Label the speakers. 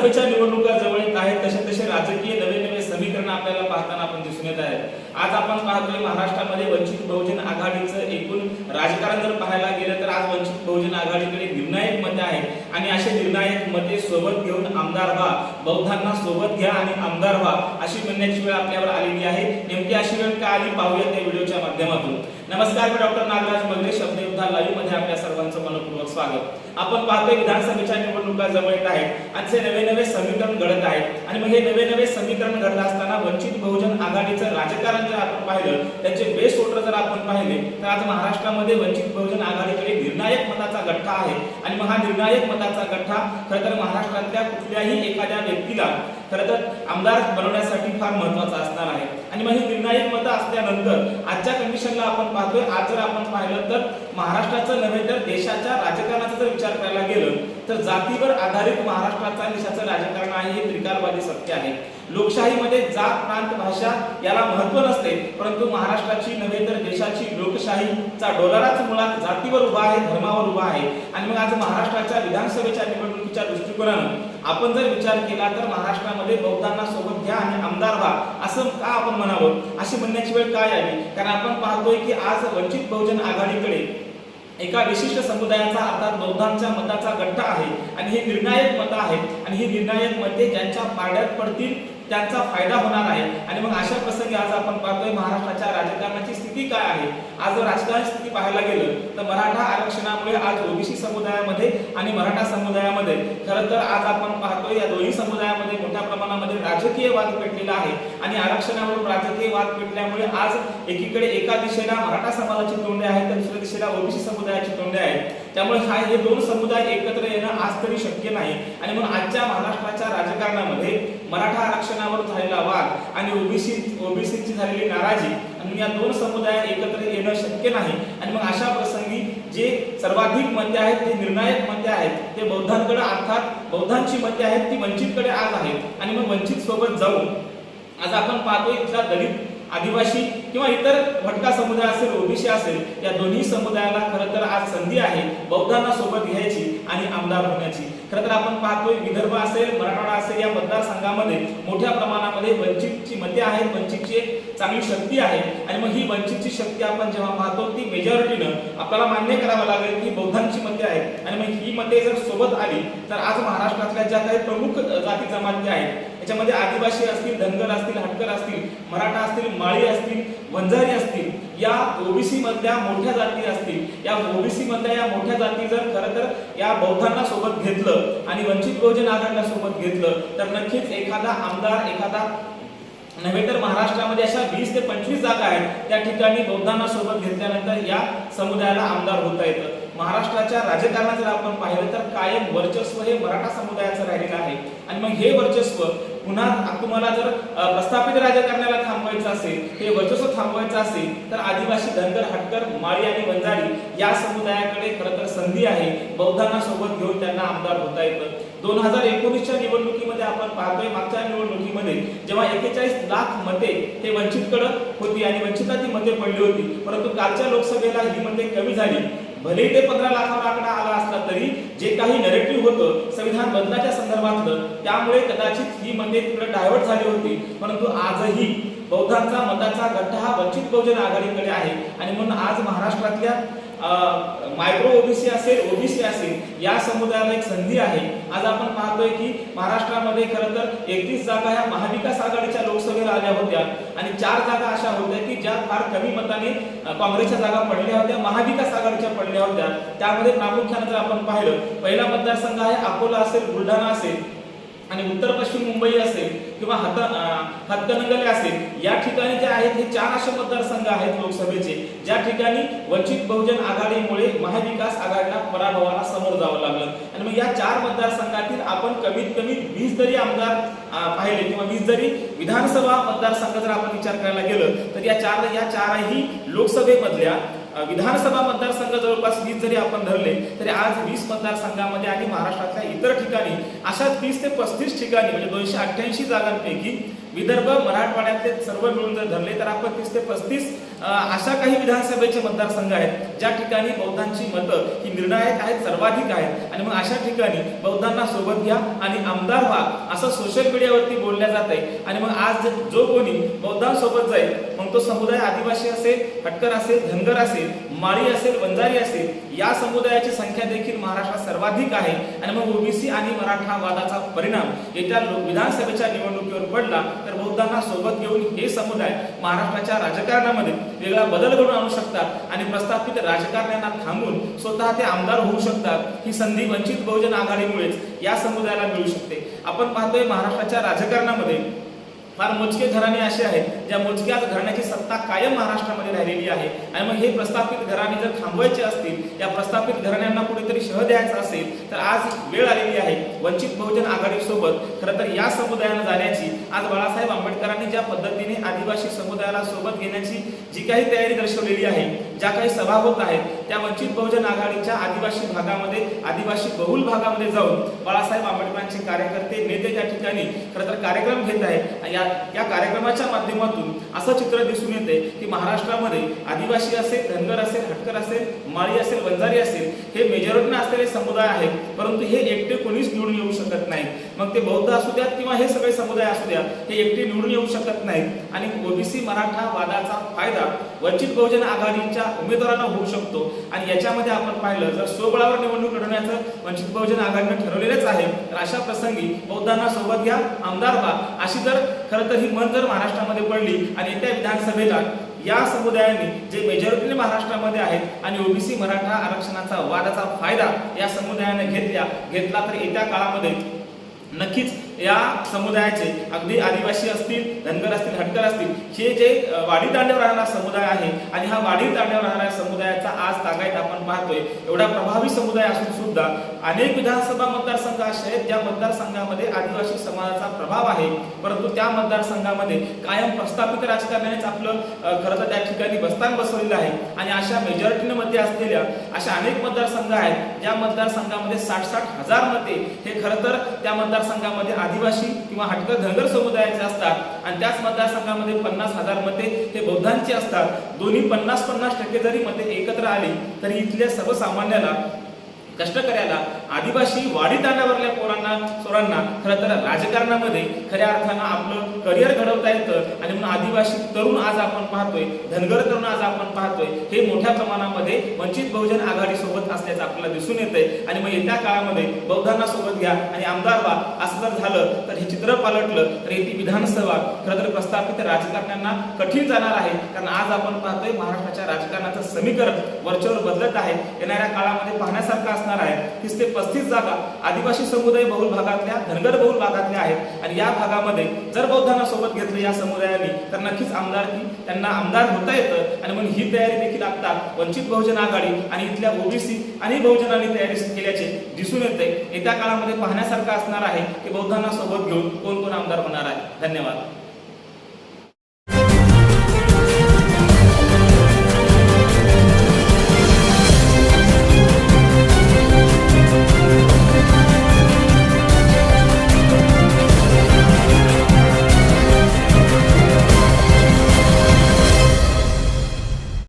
Speaker 1: विधानसभेच्या निवडणुका जवळ येत आहेत तसे तसे राजकीय नवे नवे समीकरण आपल्याला पाहताना आपण दिसून येत आहेत. आज आपण पाहतोय महाराष्ट्रामध्ये वंचित बहुजन आघाडीचं एकूण राजकारण जर पाहायला गेलं तर आज वंचित बहुजन आघाडीकडे निर्णायक मते आहेत. आणि असे निर्णायक मते सोबत घेऊन आमदार व्हा बौद्धांना सोबत घ्या आणि आमदार व्हा अशी म्हणण्याची वेळ आपल्यावर आलेली आहे. नेमकी अशी वेळ का आली? पाहूया त्या व्हिडिओच्या माध्यमातून. नमस्कार मी डॉक्टर नागराज मगरे शब्दयुद्धा लाईव्हमध्ये आपल्या सर्वांचं मनपूर्वक स्वागत. आपण पाहतोय विधानसभेच्या निवडणुका जवळ येत आहेत आणि ते नवे नवे समीकरण घडत आहेत आणि मग हे नवे नवे समीकरण घडत असताना वंचित बहुजन आघाडीचं राजकारण जर आपण पाहिलं त्यांचे बेस्ट वोटर जर आपण पाहिले तर आज महाराष्ट्रामध्ये वंचित बहुजन आघाडीकडे निर्णायक मताचा गठ्ठा आहे. आणि मग हा निर्णायक मताचा गठ्ठा खरं तर महाराष्ट्रातल्या कुठल्याही एखाद्या व्यक्तीला खरं तर आमदार बनवण्यासाठी फार महत्त्वाचा असणार आहे. आणि मग ही निर्णायक मतं असल्यानंतर आजच्या कंडिशनला आपण पाहतोय. आज जर आपण पाहिलं तर महाराष्ट्राचं नव्हे तर देशाच्या राजकारणाचा जर विचार करायला गेलं तर जातीवर आधारित महाराष्ट्राचा देशाचं राजकारण आहे हे त्रिकालवादी सत्य आहे. लोकशाहीमध्ये जात प्रांत भाषा याला महत्त्व नसते परंतु महाराष्ट्राची नव्हे तर देशाची लोकशाहीचा डोलाराच मुळात जातीवर उभा आहे धर्मावर उभा आहे. आणि मग आज महाराष्ट्राच्या विधानसभेच्या निवडणुकीच्या दृष्टिकोनानं आपण जर विचार केला तर महाराष्ट्रामध्ये बौद्धांना सोबत घ्या आणि आमदार व्हा असं का आपण म्हणावं? अशी म्हणण्याची वेळ काय आली कारण आपण पाहतोय की आज वंचित बहुजन आघाडीकडे एका विशिष्ट समुदायाचा अर्थात बौद्धांच्या मताचा गट्टा आहे. आणि हे निर्णायक मतं आहेत. आणि ही निर्णायक मते ज्यांच्या पारड्यात पडतील त्यांचा फायदा होणार आहे. आणि मग अशा प्रसंगी आज आपण पाहतोय महाराष्ट्राच्या राजकारणाची स्थिती काय आहे? आज जर राजकारण स्थिती पाहायला गेलं तर मराठा आरक्षणामुळे आज ओबीसी समुदायामध्ये आणि मराठा समुदायामध्ये खरं तर आज आपण पाहतोय या दोन्ही समुदायामध्ये मोठ्या प्रमाणामध्ये राजकीय वाद पेटलेला आहे. आणि आरक्षणावरून राजकीय वाद पेटल्यामुळे आज एकीकडे एका दिशेला मराठा समाजाची तोंडे आहेत तर दुसऱ्या दिशेला ओबीसी समुदायाची तोंडे आहेत. त्यामुळे हा हे दोन समुदाय एकत्र येणं आज तरी शक्य नाही. आणि मग आजच्या महाराष्ट्राच्या राजकारणामध्ये मराठा आरक्षणावर झालेला वाद आणि ओबीसी ओबीसीची झालेली नाराजी आणि या दोन समुदाय एकत्र येणं शक्य नाही. आणि मग अशा प्रसंगी जे सर्वाधिक मते आहेत ते निर्णायक मते आहेत ते बौद्धांकडे अर्थात बौद्धांची मते आहेत ती वंचितकडे आज आहेत. आणि मग वंचित सोबत जाऊन आज आपण पाहतोय इथला दलित आदिवासी किंवा इतर भटका समुदाय असेल ओबीसी असेल या दोन्ही समुदायाला खरं तर आज संधी आहे बौद्धांना सोबत घ्यायची आणि आमदार होण्याची. खरं तर आपण पाहतोय विदर्भ असेल मराठवाडा असेल या मतदारसंघामध्ये मोठ्या प्रमाणामध्ये वंचितची मते आहेत वंचितची एक चांगली शक्ती आहे. आणि मग ही वंचितची शक्ती आपण जेव्हा पाहतो ती मेजॉरिटीनं आपल्याला मान्य करावं लागेल की बौद्धांची मते आहेत. आणि मग ही मते जर सोबत आली तर आज महाराष्ट्रातल्या ज्या काही प्रमुख जाती जमाती आहेत याच्यामध्ये आदिवासी असतील धनगर असतील हटकर असतील मराठा असतील माळी असतील वंजारी असतील या ओबीसी मधल्या मोठ्या जाती असतील. या ओबीसी मधल्या या मोठ्या जाती जर खरं तर या बौद्धांना सोबत घेतलं आणि वंचित बहुजन आघाडीला सोबत घेतलं तर नक्कीच एखादा आमदार एखादा नव्हे तर महाराष्ट्रामध्ये अशा वीस ते पंचवीस जागा आहेत त्या ठिकाणी बौद्धांना सोबत घेतल्यानंतर या समुदायाला आमदार होता येतं. महाराष्ट्राच्या राजकारणात जर आपण पाहिलं तर कायम वर्चस्व हे मराठा समुदायाचं राहिलेलं आहे. आणि मग हे वर्चस्व पुन्हा तुम्हाला जर प्रस्थापित प्रस्थापित करण्याला थांबवायचं असेल हे वर्चस्व थांबवायचं असेल तर आदिवासी धनगर हटकर माळी आणि वंजारी या समुदायाकडे खरं तर संधी आहे. बौद्धांना सोबत घेऊन त्यांना आमदार होता येतं. दोन हजार एकोणीसच्या निवडणुकीमध्ये आपण पाहतोय मागच्या निवडणुकीमध्ये जेव्हा एकेचाळीस लाख मते हे वंचितकडे होती आणि वंचिता ती मते पडली होती परंतु कालच्या लोकसभेला ही मते कमी झाली. भले ते पंधरा लाखावर आकडा आला असला तरी जे काही नरेटिव्ह होतं संविधान बदलाच्या संदर्भातलं त्यामुळे कदाचित ही मते तिकडे डायव्हर्ट झाली होती. परंतु आजही बौद्धांचा मताचा गट्टा हा वंचित बहुजन आघाडीकडे आहे. आणि म्हणून आज महाराष्ट्रातल्या मायक्रो ओबीसी असेल ओबीसी असेल या समुदायाला एक संधी आहे. आज आपण पाहतोय की महाराष्ट्रामध्ये खरं तर एकतीस जागा ह्या महाविकास आघाडीच्या लोकसभेला आल्या होत्या. आणि चार जागा अशा होत्या की ज्या फार कमी मताने काँग्रेसच्या जागा पडल्या होत्या महाविकास आघाडीच्या पडल्या होत्या. त्यामध्ये प्रामुख्याने जर आपण पाहिलं पहिला मतदारसंघ आहे अकोला असेल बुलढाणा असेल. आणि उत्तर पश्चिम मुंबई असेल किंवा हात हातकणंगले असेल या ठिकाणी जे आहेत हे चार असे मतदारसंघ आहेत लोकसभेचे. ज्या ठिकाणी वंचित बहुजन आघाडीमुळे महाविकास आघाडीला पराभवाला समोर जावं लागलं. आणि मग या चार मतदारसंघातील आपण कमीत कमी वीस जरी आमदार पाहिले किंवा वीस जरी विधानसभा मतदारसंघ जर आपण विचार करायला गेलं तर या चार या चारही लोकसभेमधल्या विधानसभा मतदारसंघ जवळपास वीस जरी आपण धरले तरी आज वीस मतदारसंघामध्ये आणि महाराष्ट्रातल्या इतर ठिकाणी अशा तीस ते पस्तीस ठिकाणी म्हणजे दोनशे अठ्ठ्याऐंशी जागांपैकी विदर्भ मराठवाड्यातले सर्व मिळून जर धरले तर आपण तीस ते पस्तीस अशा काही विधानसभेचे मतदारसंघ आहेत ज्या ठिकाणी बौद्धांची मतं ही निर्णायक आहेत सर्वाधिक आहेत. आणि मग अशा ठिकाणी बौद्धांना सोबत घ्या आणि आमदार व्हा असं सोशल मीडियावरती बोलल्या जात आहे. आणि मग आज जो कोणी बौद्धांसोबत जाईल मग तो समुदाय आदिवासी असेल हटकर असेल धनगर असेल माळी असेल वंजारी असेल या समुदायाची संख्या देखील महाराष्ट्रात सर्वाधिक आहे. आणि मग ओबीसी आणि मराठा वादाचा परिणाम येत्या विधानसभेच्या निवडणुकीवर पडला तर बौद्धांना सोबत घेऊन हे समुदाय महाराष्ट्राच्या राजकारणामध्ये वेगळा बदल घडून आणू शकतात आणि प्रस्थापित राजकारण्यांना थांबून स्वतः ते आमदार होऊ शकतात ही संधी वंचित बहुजन आघाडीमुळेच या समुदायाला मिळू शकते. आपण पाहतोय महाराष्ट्राच्या राजकारणामध्ये फार मोजके घराणे असे आहेत ज्या मोजक्या घराण्याची सत्ता कायम महाराष्ट्रामध्ये राहिलेली आहे. आणि मग हे प्रस्थापित घराणे जर थांबवायचे असतील या प्रस्थापित घराण्यांना कुठेतरी शह द्यायचा असेल तर आज वेळ आलेली आहे. वंचित बहुजन आघाडीसोबत खरं तर या समुदायानं जाण्याची आज बाळासाहेब आंबेडकरांनी ज्या पद्धतीने आदिवासी समुदायाला सोबत घेण्याची जी काही तयारी दर्शवलेली आहे ज्या काही सभा होत आहेत त्या वंचित बहुजन आघाडीच्या आदिवासी भागामध्ये आदिवासी बहुल भागामध्ये जाऊन बाळासाहेब आंबेडकरांचे कार्यकर्ते नेते त्या ठिकाणी खरं तर कार्यक्रम घेत आहेत. आणि या या कार्यक्रमाच्या माध्यमातून असं चित्र दिसून येते की महाराष्ट्रामध्ये आदिवासी असेल धनगर असेल हटकर असेल माळी असेल वंजारी असेल हे मेजॉरिटीने असलेले समुदाय आहेत. परंतु हे एकटे कोणीच निवडून येऊ शकत नाही मग ते बौद्ध असू द्यात किंवा हे सगळे समुदाय असू द्या हे एकटे निवडून येऊ शकत नाहीत. आणि ओबीसी मराठा वादाचा फायदा वंचित बहुजन आघाडीच्या उमेदवारांना होऊ शकतो. आणि याच्यामध्ये आपण पाहिलं जर स्वबळावर निवडणूक लढवण्याचं वंचित बहुजन आघाडीनं ठरवलेलंच आहे. तर अशा प्रसंगी बौद्धांना सोबत घ्या आमदार व्हा. अशी जर खरं तर ही मन जर महाराष्ट्रामध्ये पडली आणि येत्या विधानसभेला या समुदायाने जे मेजॉरिटीने महाराष्ट्रामध्ये आहेत आणि ओबीसी मराठा आरक्षणाचा वादाचा फायदा या समुदायाने घेतल्या घेतला तर येत्या काळामध्ये नक्कीच या समुदायाचे अगदी आदिवासी असतील धनगर असतील हटकर असतील हे जे वाढीव तांड्यावर राहणारा समुदाय आहे आणि हा वाढीव तांड्यावर राहणाऱ्या समुदायाचा आज तागायत आपण पाहतोय एवढा प्रभावी समुदाय असून सुद्धा अनेक विधानसभा मतदारसंघ असे आहेत ज्या मतदारसंघामध्ये आदिवासी समाजाचा प्रभाव आहे. परंतु त्या मतदारसंघामध्ये कायम प्रस्थापित राजकारण्यानेच आपलं खरं तर त्या ठिकाणी बस्तान बसवलेलं आहे. आणि अशा मेजॉरिटीने मते असलेल्या अशा अनेक मतदारसंघ आहेत ज्या मतदारसंघामध्ये साठ साठ हजार मते हे खरं तर त्या मतदारसंघामध्ये आदिवासी किंवा हटकर धनगर समुदायाचे असतात आणि त्याच मतदारसंघामध्ये पन्नास हजार मते हे बौद्धांची असतात. दोन्ही पन्नास पन्नास टक्के जरी मते एकत्र आली तरी इथल्या सर्वसामान्याला कष्टकऱ्याला आदिवासी वाडी तांड्यावरल्या पोरांना सोरांना खरं तर राजकारणामध्ये खऱ्या अर्थानं आपलं करिअर घडवता येतं आणि म्हणून आदिवासी तरुण आज आपण पाहतोय धनगर तरुण आज आपण पाहतोय हे मोठ्या प्रमाणामध्ये वंचित बहुजन आघाडी सोबत असल्याचं आपल्याला दिसून येतंय. आणि मग येत्या काळामध्ये बौद्धांना सोबत घ्या आणि आमदार व्हा असं जर झालं तर हे चित्र पालटलं तर येथे विधानसभा खरं तर प्रस्थापित राजकारण्यांना कठीण जाणार आहे. कारण आज आपण पाहतोय महाराष्ट्राच्या राजकारणाचं समीकरण वरच्यावर बदलत आहे. येणाऱ्या काळामध्ये पाहण्यासारखं असणार आहे. तीस ते पस्तीस जागा आदिवासी समुदाय बहुल भागातल्या धनगर बहुल भागातल्या आहेत. आणि या भागामध्ये जर बौद्धांना सोबत घेतलं या समुदायाने तर नक्कीच आमदार त्यांना आमदार होता येतं. आणि म्हणून ही तयारी देखील आता वंचित बहुजन आघाडी आणि इथल्या ओबीसी आणि बहुजनांनी तयारी केल्याचे दिसून येते. येत्या काळामध्ये पाहण्यासारखं असणार आहे की बौद्धांना सोबत घेऊन कोण कोण आमदार होणार आहे. धन्यवाद.